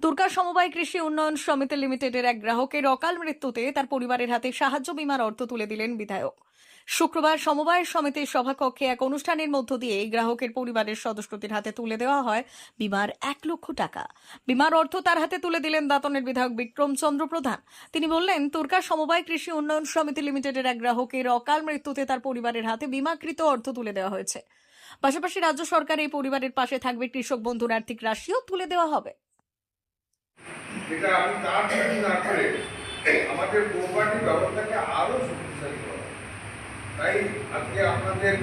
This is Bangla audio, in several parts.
দুর্গা সমবায় কৃষি উন্নয়ন সমিতি লিমিটেডের এক গ্রাহকের অকাল মৃত্যুতে তার পরিবারের হাতে সাহায্য বিমার অর্থ তুলে দিলেন বিধায়ক। শুক্রবার সমবায় সমিতির সভাকক্ষে এক অনুষ্ঠানের মধ্য দিয়ে এই গ্রাহকের পরিবারের সদস্যদের হাতে তুলে দেওয়া হয় বিমার এক লক্ষ টাকা। বিমার অর্থ তার হাতে তুলে দিলেন দাতনের বিধায়ক বিক্রম চন্দ্র প্রধান। তিনি বললেন তুর্কা সমবায় কৃষি উন্নয়ন সমিতি লিমিটেডের এক গ্রাহকের অকাল মৃত্যুতে তার পরিবারের হাতে বিমাকৃত অর্থ তুলে দেওয়া হয়েছে। পাশাপাশি রাজ্য সরকার এই পরিবারের পাশে থাকবে কৃষক বন্ধুর আর্থিক রাশিও তুলে দেওয়া হবে। যেটা আমি তার জন্য না করে আমাদের কোম্পানির ব্যবস্থাকে আরও শক্তিশালী করা। তাই আজকে আপনাদের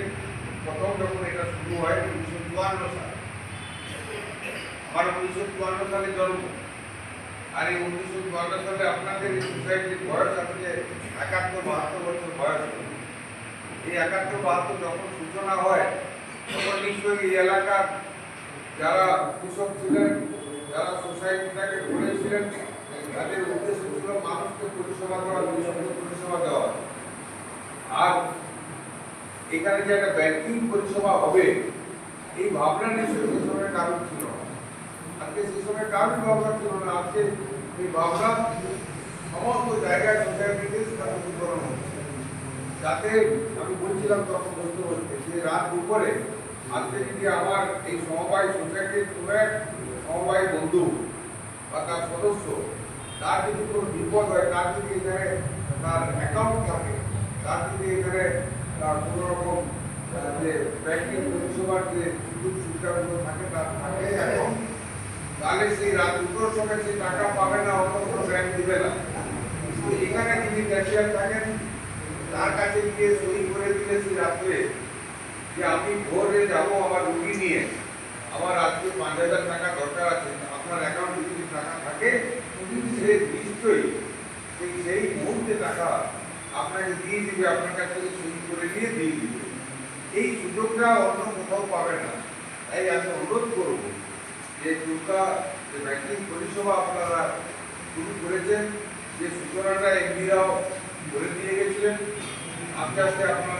প্রথম যখন এটা শুরু হয়, উনিশশো চুয়ান্ন সাল, আমার উনিশশো চুয়ান্ন সালে জন্ম। আর এই উনিশশো চুয়ান্ন সালে আপনাদের এই সোসাইটির বয়স আজকে একাত্তর বাহাত্তর বছর বয়স। এই একাত্তর বাহাত্তর যখন সূচনা হয়, তখন নিশ্চয়ই এই এলাকার যারা কৃষক ছিলেন যারা সোসাইটিটাকে করেছিলেন তাদের উদ্দেশ্য ছিল মানুষকে পরিষেবা দেওয়া কৃষককে পরিষেবা দেওয়া আর এখানে যে একটা ব্যাংকিং পরিষেবা হবে, এই ভাবনা নিশ্চয়ই সে সময় কারণ ছিল। আজকে সে সময় কারণ ভাবনা ছিল না, আজকে এই ভাবনা সমস্ত জায়গায় সোসাইটিতে স্থাপনীকরণ হচ্ছে যাতে আমি বলছিলাম তখন বলতে বলতে যে রাত দুপুরে আজকে যদি আমার এই সমবায় সোসাইটির কোনো এক সমবায় বন্ধু বা তার সদস্য, তার যদি কোনো বিপদ হয়, তার যদি এখানে তার অ্যাকাউন্ট থাকে, তার যদি এখানে তার কোনো রকম যে ব্যাংকিং পরিষেবার যে সুযোগ সুবিধাগুলো থাকে, তার থাকে এখন, তাহলে সেই রাত দুটোর সময় সেই টাকা পাবে না অন্য কোনো ব্যাংক দিবে না। এখানে যিনি ক্যাশিয়ার থাকেন, তার কাছে গিয়ে সই করে দিলে সেই রাত্রে যে আমি ভোরে যাব আমার রুগী নিয়ে আমার আজকে পাঁচ হাজার টাকা দরকার আছে, আপনার অ্যাকাউন্টে যদি টাকা থাকে, সে নিশ্চয়ই সেই সেই মুহূর্তে টাকা আপনাকে দিয়ে দিবে, আপনার কাছ থেকে সই করে নিয়ে দিয়ে দিবে। এই সুযোগটা অন্য কোথাও পাবে না। তাই আমি অনুরোধ করব যে দুর্গা যে ব্যাংকিং পরিষেবা আপনারা শুরু করেছেন, যে সূচনাটা এমডিরাও করে দিয়ে গেছিলেন, আস্তে আস্তে আপনার